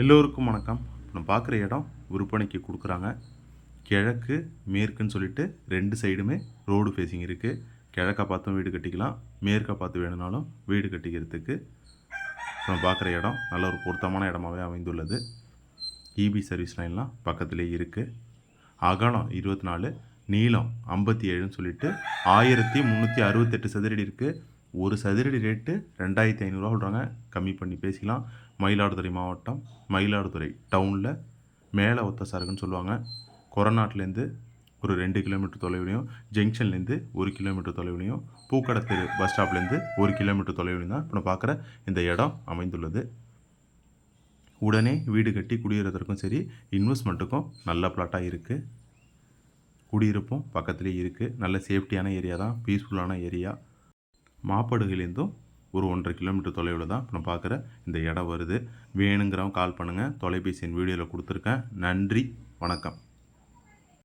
எல்லோருக்கும் வணக்கம். நம்ம பார்க்குற இடம் விற்பனைக்கு கொடுக்குறாங்க. கிழக்கு மேற்குன்னு சொல்லிட்டு ரெண்டு சைடுமே ரோடு ஃபேஸிங் இருக்குது கிழக்க பார்த்தும் வீடு கட்டிக்கலாம். மேற்க பார்த்து வேணும்னாலும் வீடு கட்டிக்கிறதுக்கு நம்ம பார்க்குற இடம் நல்ல ஒரு பொருத்தமான இடமாகவே அமைந்துள்ளது. இபி சர்வீஸ் லைன்லாம் பக்கத்துலேயே இருக்குது அகலம் இருபத்தி நாலு நீளம் ஐம்பத்தி ஏழுன்னு சொல்லிட்டு ஆயிரத்தி முந்நூற்றி அறுபத்தெட்டு சதுரடி இருக்குது ஒரு சதுரடி ரேட்டு ரெண்டாயிரத்தி ஐநூறுரூவா சொல்கிறாங்க கம்மி பண்ணி பேசிக்கலாம். மயிலாடுதுறை மாவட்டம் மயிலாடுதுறை டவுனில் மேலே ஒத்த சரக்குன்னு சொல்லுவாங்க. கொரநாட்டிலேருந்து ஒரு ரெண்டு கிலோமீட்டர் தொலைவிலையும் ஜங்ஷன்லேருந்து ஒரு கிலோமீட்டர் தொலைவிலையும் பூக்கடத்தெரு பஸ் ஸ்டாப்லேருந்து ஒரு கிலோமீட்டர் தொலைவிலையும் தான் இப்போ நான் பார்க்குற இந்த இடம் அமைந்துள்ளது. உடனே வீடு கட்டி குடியேறதற்கும் சரி இன்வெஸ்ட்மெண்ட்டுக்கும் நல்ல பிளாட்டாக இருக்குது குடியிருப்பும் பக்கத்துலேயே இருக்குது நல்ல சேஃப்டியான ஏரியா தான் பீஸ்ஃபுல்லான ஏரியா மாப்படுகையிலேருந்தும் ஒரு ஒன்றரை கிலோமீட்டர் தொலைவில் தான் இப்போ நான் பார்க்குற இந்த இடம் வருது. வேணுங்கிறவங்க கால் பண்ணுங்கள் தொலைபேசி என் வீடியோவில் கொடுத்துருக்கேன். நன்றி. வணக்கம்.